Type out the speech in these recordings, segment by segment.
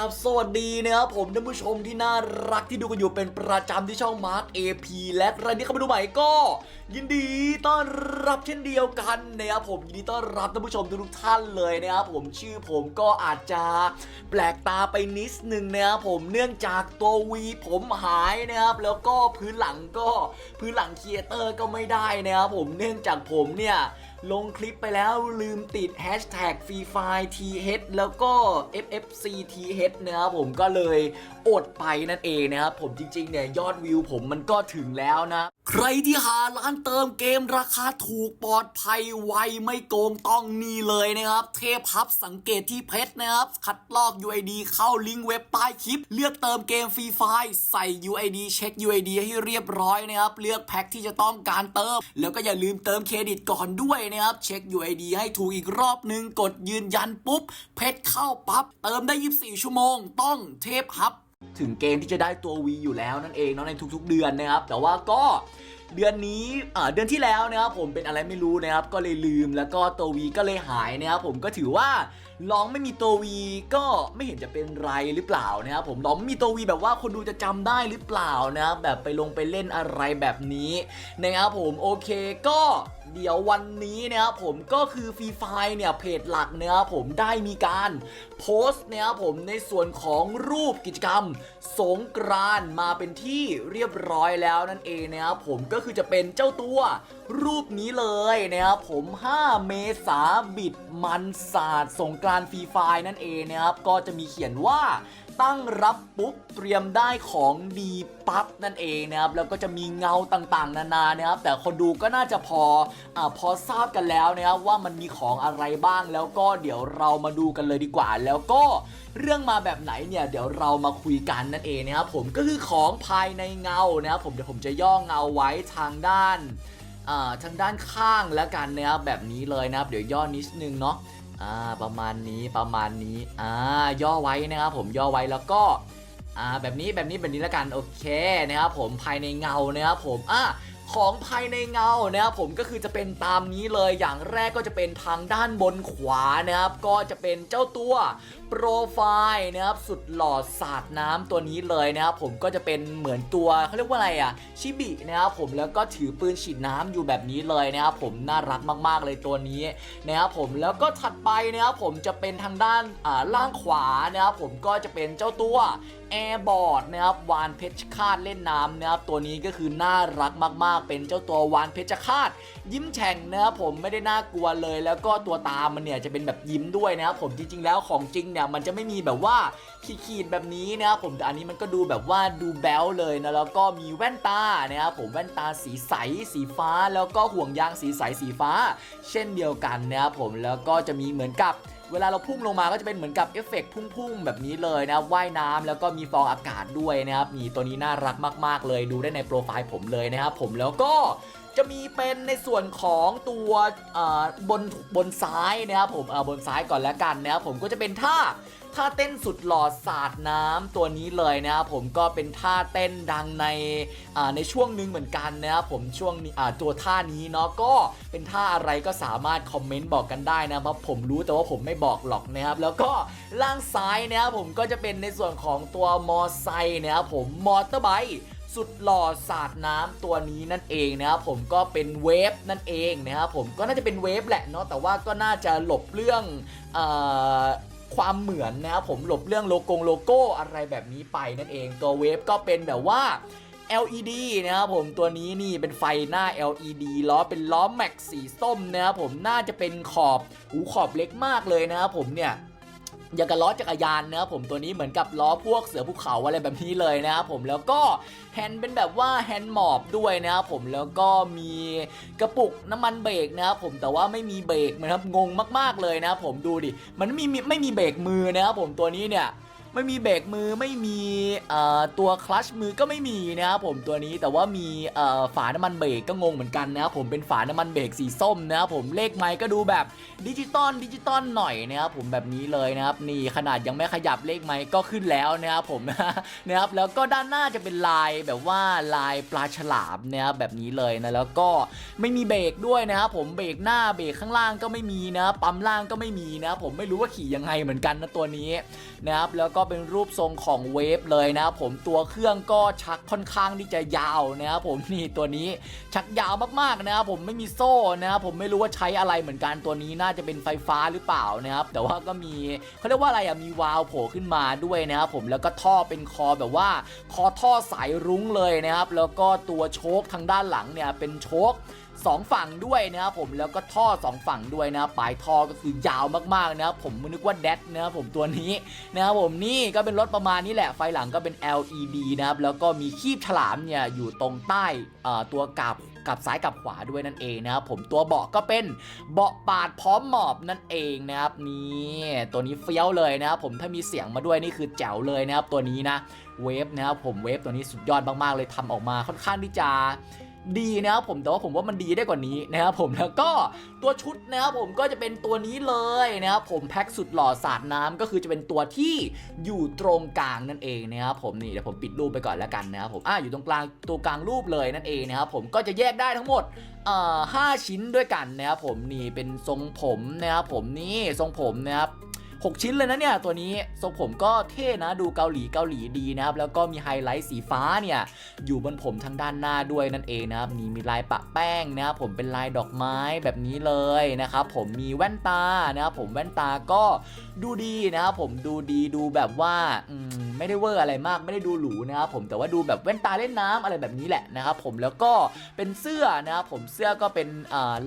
ราบสวัสดีนะครับผมท่านผู้ชมที่น่ารักที่ดูกันอยู่เป็นประจำที่ช่อง Mark AP และใครที่เข้ามาดูใหม่ก็ ยินดีต้อนรับเช่นเดียวกันนะครับผมยินดีต้อนรับท่านผู้ชมทุกท่านเลยนะครับผมชื่อผมก็อาจจะแปลกตาไปนิดนึงนะครับผมเนื่องจากตัววีผมหายนะครับแล้วก็พื้นหลังก็พื้นหลังครีเอเตอร์ก็ไม่ได้นะครับผมเนื่องจากผมเนี่ย ลงคลิปไปแล้วลืมติด Hashtag Free f i TH แล้วก็ FFC TH นะครับผมก็เลยอดไปนั่นเองนะครับผมจริงๆเนี่ยยอดวิวผมมันก็ถึงแล้วนะ ใครที่หาร้านเติมเกมราคาถูกปลอดภัยไวไม่โกงต้องนี่เลยนะครับ เทพฮับสังเกตที่เพชรนะครับ คัดลอก UID เข้าลิงก์เว็บใต้คลิป เลือกเติมเกมฟรีไฟล์ใส่ UID เช็ค UID ให้เรียบร้อยนะครับ เลือกแพ็คที่จะต้องการเติม แล้วก็อย่าลืมเติมเครดิตก่อนด้วยนะครับ เช็ค UID ให้ถูกอีกรอบนึงกดยืนยันปุ๊บ เพชรเข้าปั๊บ เติมได้ 24 ชั่วโมง ต้องเทพฮับ ถึงเกมที่จะได้ตัว V อยู่แล้วนั่นเองเนาะในทุกๆ เดือนนะครับ แต่ว่าก็เดือนนี้เดือนที่แล้วนะครับผมเป็นอะไรไม่รู้นะครับ ก็เลยลืมแล้วก็ตัว V ก็เลยหายนะครับผมก็ถือว่าลองไม่มีตัว V ก็ไม่เห็นจะเป็นไรหรือเปล่านะครับผมลองไม่มีตัว V แบบว่าคนดูจะจำได้หรือเปล่านะครับแบบไปลงไปเล่นอะไรแบบนี้นะครับผมโอเคก็ เดี๋ยววันนี้นะครับผมก็คือฟรีไฟเนี่ยเพจหลักเนะครับผมได้มีการโพสต์นะครับผมในส่วนของรูปกิจกรรม สงกรานมาเป็นที่เรียบร้อยแล้วนั่นเองนะครับผมก็คือจะเป็นเจ้าตัวรูปนี้เลยนะครับผม 5 เมษาบิดมันศาสตร์สงกรานฟรีไฟนั่นเองนะครับก็จะมีเขียนว่าตั้งรับปุ๊บเตรียมได้ของดีปั๊บนั่นเองนะครับแล้วก็จะมีเงาต่างๆ นานานะครับแต่คนดูก็น่าจะพออาพอทราบกันแล้วนะครับว่ามันมีของอะไรบ้างแล้วก็เดี๋ยวเรามาดูกันเลยดีกว่า แล้วก็เรื่องมาแบบไหนเนี่ยเดี๋ยวเรามาคุยกันนั่นเองนะครับผมก็คือของภายในเงานะครับผมเดี๋ยวผมจะย่อเงาไว้ทางด้านาทางด้านข้างแล้วกันนะครับแบบนี้เลยนะครับเดี๋ยวย่อนิดนึงเนาะ อ่าประมาณนี้ประมาณนี้อ่าย่อไว้นะครับผมย่อไว้แล้วก็อ่าแบบนี้แบบนี้แบบนี้แล้วกันโอเคนะครับผมภายในเงานะครับผมอะของภายในเงานะครับผมก็คือจะเป็นตามนี้เลยอย่างแรกก็จะเป็นทางด้านบนขวานะครับก็จะเป็นเจ้าตัว โปรไฟล์นะครับสุดหล่อสาดน้ำตัวนี้เลยนะครับผมก็จะเป็นเหมือนตัวเขาเรียกว่าอะไรอะชิบินะครับผมแล้วก็ถือปืนฉีดน้ำอยู่แบบนี้เลยนะครับผมน่ารักมากๆเลยตัวนี้นะครับผมแล้วก็ถัดไปนะครับผมจะเป็นทางด้านอ่าล่างขวานะครับผมก็จะเป็นเจ้าตัวแอร์บอร์ดนะครับวานเพชรคาดเล่นน้ำนะครับตัวนี้ก็คือน่ารักมากๆ เป็นเจ้าตัววานเพชรคาด ยิ้มแฉ่งนะครับผมไม่ได้น่ากลัวเลย แล้วก็ตัวตามันเนี่ยจะเป็นแบบยิ้มด้วยนะครับผมจริงๆแล้วของจริงเนี่ยมันจะไม่มีแบบว่าขีดๆแบบนี้นะครับผมแต่อันนี้มันก็ดูแบบว่าดูแบลวเลยนะแล้วก็มีแว่นตานะครับผมแว่นตาสีใสสีฟ้า แล้วก็ห่วงยางสีใสสีฟ้า เช่นเดียวกันนะครับผมแล้วก็จะมีเหมือนกับ เวลาเราพุ่งลงมาก็จะเป็นเหมือนกับเอฟเฟกต์พุ่งๆ แบบนี้เลยนะว่ายน้ำแล้วก็มีฟองอากาศด้วยนะครับนี่ตัวนี้น่ารักมาก ๆ เลยดูได้ในโปรไฟล์ผมเลยนะครับผมแล้วก็จะมีเป็นในส่วนของตัวบนบนซ้ายนะครับผมบนซ้ายก่อนแล้วกันนะครับผมก็จะเป็นท่า ท่าเต้นสุดหล่อสาดน้ำตัวนี้เลยนะครับผมก็เป็นท่าเต้นดังในในช่วงหนึ่งเหมือนกันนะครับผมช่วงตัวท่านี้เนาะก็เป็นท่าอะไรก็สามารถคอมเมนต์บอกกันได้นะเพราะผมรู้แต่ว่าผมไม่บอกหรอกนะครับแล้วก็ล่างซ้ายนะครับผมก็จะเป็นในส่วนของตัวมอไซค์นะครับผมมอเตอร์ไบค์สุดหล่อสาดน้ำตัวนี้นั่นเองนะครับผมก็เป็นเวฟนั่นเองนะครับผมก็น่าจะเป็นเวฟแหละเนาะแต่ว่าก็น่าจะหลบเรื่อง ความเหมือนนะครับผมหลบเรื่องโลโกงโลโก้อะไรแบบนี้ไปนั่นเองตัวเวฟก็เป็นแบบว่า LED นะครับผมตัวนี้นี่เป็นไฟหน้า LED ล้อเป็นล้อแม็กสีส้มนะครับผมน่าจะเป็นขอบหูขอบเล็กมากเลยนะครับผมเนี่ย อย่างกับล้อจักรยานนะครับผมตัวนี้เหมือนกับล้อพวกเสือภูเขาอะไรแบบนี้เลยนะครับผมแล้วก็แฮนด์เป็นแบบว่าแฮนด์หมอบด้วยนะครับผมแล้วก็มีกระปุกน้ำมันเบรกนะครับผมแต่ว่าไม่มีเบรกนะครับงงมาก ๆเลยนะครับผมดูดิมันไม่มีไม่มีเบรกมือนะครับผมตัวนี้เนี่ย ไม่มีเบรกมือไม่มีตัวคลัชมือก็ไม่มีนะครับผมตัวนี้แต่ว่ามีฝาน้ำมันเบรกก็งงเหมือนกันนะครับผมเป็นฝาน้ำมันเบรกสีส้มนะครับผมเลขไม้ก็ดูแบบดิจิตอลดิจิตอลหน่อยนะครับผมแบบนี้เลยนะครับนี่ขนาดยังไม่ขยับเลขไม้ก็ขึ้นแล้วนะครับผมนะครับแล้วก็ด้านหน้าจะเป็นลายแบบว่าลายปลาฉลามนะครับแบบนี้เลยนะแล้วก็ไม่มีเบรกด้วยนะครับผมเบรกหน้าเบรกข้างล่างก็ไม่มีนะปั๊มล่างก็ไม่มีนะครับผมไม่รู้ว่าขี่ยังไงเหมือนกันนะตัวนี้นะครับแล้วก็ก็เป็นรูปทรงของเวฟเลยนะครับผมตัวเครื่องก็ชักค่อนข้างที่จะยาวนะครับผมนี่ตัวนี้ชักยาวมากๆนะครับผมไม่มีโซ่นะครับผมไม่รู้ว่าใช้อะไรเหมือนกันตัวนี้น่าจะเป็นไฟฟ้าหรือเปล่านะครับแต่ว่าก็มีเขาเรียกว่าอะไรอะมีวาล์วโผล่ขึ้นมาด้วยนะครับผมแล้วก็ท่อเป็นคอแบบว่า คอท่อสายรุ้งเลยนะครับแล้วก็ตัวโชคทางด้านหลังเนี่ยเป็นโชค สองฝั่งด้วยนะครับผมแล้วก็ท่อสองฝั่งด้วยนะปลายท่อก็คือยาวมากๆนะครับผมนึกว่าแดดนะครับผมตัวนี้นะครับผมนี่ก็เป็นรถประมาณนี้แหละไฟหลังก็เป็น LED นะครับแล้วก็มีคีบฉลามเนี่ยอยู่ตรงใต้ตัวกับกับซ้ายกับขวาด้วยนั่นเองนะครับผมตัวเบาะก็เป็นเบาะปาดพร้อมหมอบนั่นเองนะครับนี่ตัวนี้เฟี้ยวเลยนะครับผมถ้ามีเสียงมาด้วยนี่คือแจ๋วเลยนะครับตัวนี้นะเวฟนะครับผมเวฟตัวนี้สุดยอดมากๆเลยทำออกมาค่อนข้างที่จะ ดีนะครับผมแต่ว่าผมว่ามันดีได้กว่านี้นะครับผมแล้วก็ตัวชุดนะครับผมก็จะเป็นตัวนี้เลยนะครับผมแพ็คสุดหล่อสาดน้ำก็คือจะเป็นตัวที่อยู่ตรงกลางนั่นเองนะครับผมนี่เดี๋ยวผมปิดรูปไปก่อนแล้วกันนะครับผมอ่าอยู่ตรงกลางตัวกลางรูปเลยนั่นเองนะครับผมก็จะแยกได้ทั้งหมดเอ่อห้าชิ้นด้วยกันนะครับผมนี่เป็นทรงผมนะครับผมนี่ทรงผมนะครับ หกชิ้นเลยนะเนี่ยตัวนี้ทรงผมก็เท่นะดูเกาหลีเกาหลีดีนะครับแล้วก็มีไฮไลท์สีฟ้าเนี่ยอยู่บนผมทางด้านหน้าด้วยนั่นเองนะครับนี่มีลายปะแป้งนะครับผมเป็นลายดอกไม้แบบนี้เลยนะครับผมมีแว่นตานะครับผมแว่นตาก็ดูดีนะครับผมดูดีดูแบบว่าอืมไม่ได้เวอร์อะไรมากไม่ได้ดูหรูนะครับผมแต่ว่าดูแบบแว่นตาเล่นน้ำอะไรแบบนี้แหละนะครับผมแล้วก็เป็นเสื้อนะครับผมเสื้อก็เป็น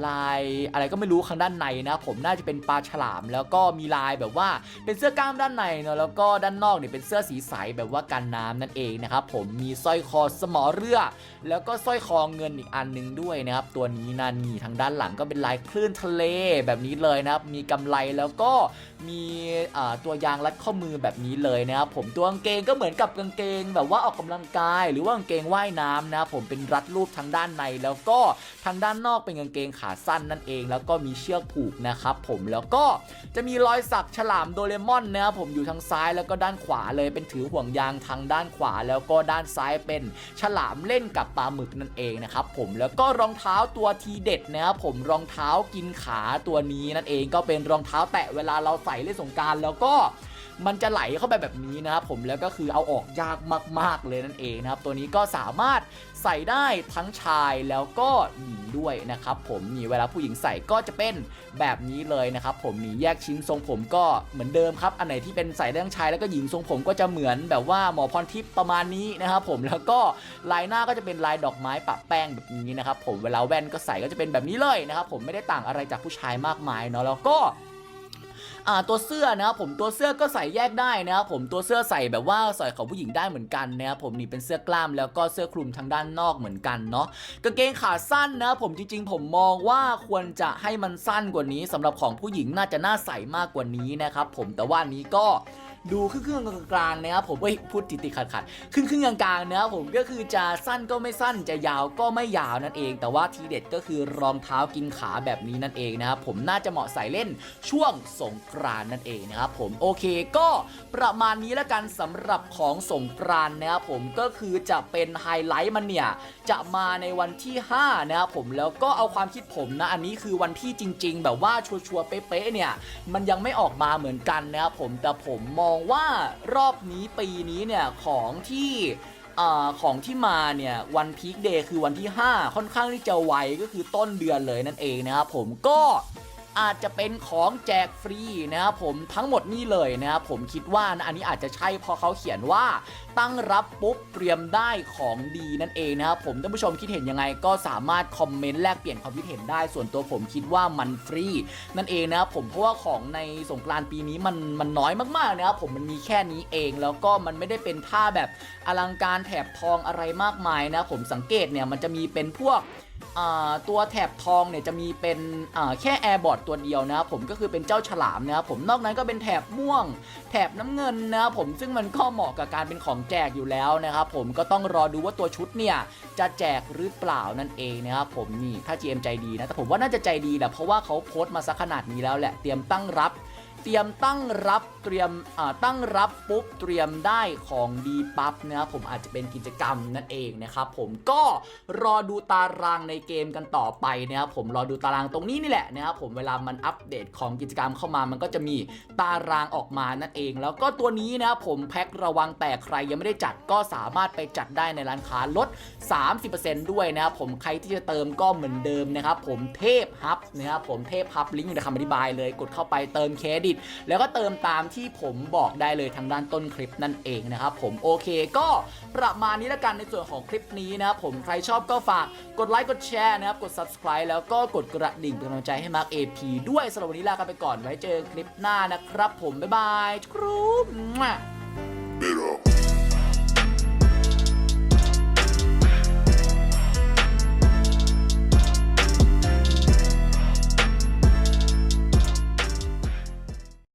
ลายอะไรก็ไม่รู้ข้างด้านในนะครับผมน่าจะเป็นปลาฉลาม แล้วก็มีลายแบบว่าเป็นเสื้อกล้ามด้านในเนอะแล้วก็ด้านนอกเนี่ยเป็นเสื้อสีใสแบบว่ากันน้ำนั่นเองนะครับผมมีสร้อยคอสมอเรือ แล้วก็สร้อยคอเงินอีกอันหนึงด้วยนะครับตัวนี้นานี่ทางด้านหลังก็เป็นลายคลื่นทะเลแบบนี้เลยนะครับมีกำไลแล้วก็ มีตัวยางรัดข้อมือแบบนี้เลยนะครับผมตัวกางเกงก็เหมือนกับกางเกง แบบว่าออกกำลังกาย หรือว่ากางเกงว่ายน้ำนะครับผมเป็นรัดรูปทางด้านใน แล้วก็ทางด้านนอกเป็นกางเกงขาสั้นนั่นเอง แล้วก็มีเชือกผูกนะครับผมแล้วก็จะมีรอยสักฉลามโดเรมอนนะครับผมอยู่ทางซ้ายแล้วก็ด้านขวาเลยเป็นถือห่วงยางทางด้านขวา แล้วก็ด้านซ้ายเป็นฉลามเล่นกับปลาหมึกนั่นเองนะครับผมแล้วก็รองเท้าตัวทีเด็ดนะครับผมรองเท้ากินขาตัวนี้นั่นเองก็เป็นรองเท้าแตะเวลาเราใส่เล่นสงการแล้วก็มันจะไหลเข้าไปแบบนี้นะครับผมแล้วก็คือเอาออกยากมาก ๆ เลยนั่นเองนะครับ ตัวนี้ก็สามารถใส่ได้ทั้งชายแล้วก็หญิงด้วยนะครับ ผมนี่เวลาผู้หญิงใส่ก็จะเป็นแบบนี้เลยนะครับผมนี่แยกชิ้นทรงผมก็เหมือนเดิมครับ อันไหนที่เป็นใส่ได้ทั้งชายแล้วก็หญิงทรงผมก็จะเหมือนแบบว่าหมอพรทิพย์ประมาณนี้นะครับผมแล้วก็ลายหน้าก็จะเป็นลายดอกไม้ปะแป้งแบบนี้นะครับผมเวลาแว่นก็ใส่ก็จะเป็นแบบนี้เลยนะครับผมไม่ได้ต่างอะไรจากผู้ชายมากมายเนาะแล้วก็ อ่าตัวเสื้อนะครับผมตัวเสื้อก็ใส่แยกได้นะครับผมตัวเสื้อใส่แบบว่าใส่ของผู้หญิงได้เหมือนกันนะครับผมนี่เป็นเสื้อกล้ามแล้วก็เสื้อคลุมทางด้านนอกเหมือนกันเนาะกางเกงขาสั้นนะผมจริง ๆ ผมมองว่าควรจะให้มันสั้นกว่านี้สำหรับของผู้หญิงน่าจะน่าใส่มากกว่านี้นะครับผมแต่ว่านนี้ก็ ดูครึ่งกลางๆนะครับผมเอ้ยพูดติดติดขัดขัดๆครึ่งกลางๆนะครับผมก็คือจะสั้นก็ไม่สั้นจะยาวก็ไม่ยาวนั่นเอง แต่ว่าทีเด็ดก็คือรองเท้ากินขาแบบนี้นั่นเองนะครับผมน่าจะเหมาะใส่เล่นช่วงสงกรานนั่นเองนะครับผมโอเคก็ประมาณนี้แล้วกันสำหรับของสงกรานนะครับผมก็คือจะเป็นไฮไลท์มันเนี่ยจะมาในวันที่ 5 นะครับผมแล้วก็เอาความคิดผมนะ อันนี้คือวันที่จริง ๆ แบบว่าชัวร์ๆเป๊ะๆเนี่ยมันยังไม่ออกมาเหมือนกันนะครับผมแต่ผมมองว่ารอบนี้ปีนี้เนี่ยของที่อของที่มาเนี่ยวันพีคเดย์คือวันที่ 5 ค่อนข้างที่จะไวก็คือต้นเดือนเลยนั่นเองนะครับผมก็ อาจจะเป็นของแจกฟรีนะครับผมทั้งหมดนี่เลยนะครับผมคิดว่านะอันนี้อาจจะใช่เพราะเขาเขียนว่าตั้งรับปุ๊บเตรียมได้ของดีนั่นเองนะครับผมท่านผู้ชมคิดเห็นยังไงก็สามารถคอมเมนต์แลกเปลี่ยนความคิดเห็นได้ส่วนตัวผมคิดว่ามันฟรีนั่นเองนะครับผมเพราะว่าของในสงกรานต์ปีนี้มันมันน้อยมากๆนะครับผมมันมีแค่นี้เอง แล้วก็มันไม่ได้เป็นท่าแบบอลังการแถบทองอะไรมากมายนะผมสังเกตเนี่ยมันจะมีเป็นพวกตัวแถบทองเนี่ยจะมีเป็นแค่แอร์บอร์ดตัวเดียวนะครับผมก็คือเป็นเจ้าฉลามนะครับผมนอกนั้นก็เป็นแถบม่วง แถบน้ำเงินนะครับผมซึ่งมันก็เหมาะกับการเป็นของแจกอยู่แล้วนะครับผมก็ต้องรอดูว่าตัวชุดเนี่ยจะแจกหรือเปล่านั่นเองนะครับผมนี่ถ้า GM ใจดีนะแต่ผมว่าน่าจะใจดีแหละเพราะว่าเขาโพสต์มาสักขนาดนี้แล้วแหละเตรียมตั้งรับ เตรียมตั้งรับเตรียมอ่าตั้งรับปุ๊บเตรียมได้ของดีปั๊บนะครับผมอาจจะเป็นกิจกรรมนั่นเองนะครับผมก็รอดูตารางในเกมกันต่อไปนะครับผมรอดูตารางตรงนี้นี่แหละนะครับผมเวลามันอัปเดตของกิจกรรมเข้ามามันก็จะมีตารางออกมานั่นเอง แล้วก็ตัวนี้นะครับผมแพ็คระวังแต่ใครยังไม่ได้จัดก็สามารถไปจัดได้ในร้านค้าลด 30%ด้วยนะครับผมใครที่จะเติมก็เหมือนเดิมนะครับผมเทพฮับนะครับผมเทพฮับลิงก์อยู่ในคำอธิบายเลยกดเข้าไปเติมเครดิตแล้วก็เติมตามที่ผมบอกได้เลยทางด้านต้นคลิปนั่นเองนะครับผมโอเคก็ประมาณนี้ละกันในส่วนของคลิปนี้นะครับผมใครชอบก็ฝากกดไลค์กดแชร์นะครับกด subscribe แล้วก็กดกระดิ่งเป็นกำลังใจให้มาร์ค AP ด้วยสำหรับวันนี้ลากันไปก่อนไว้เจอคลิปหน้านะครับ ผมบ๊ายบายคน Bitter.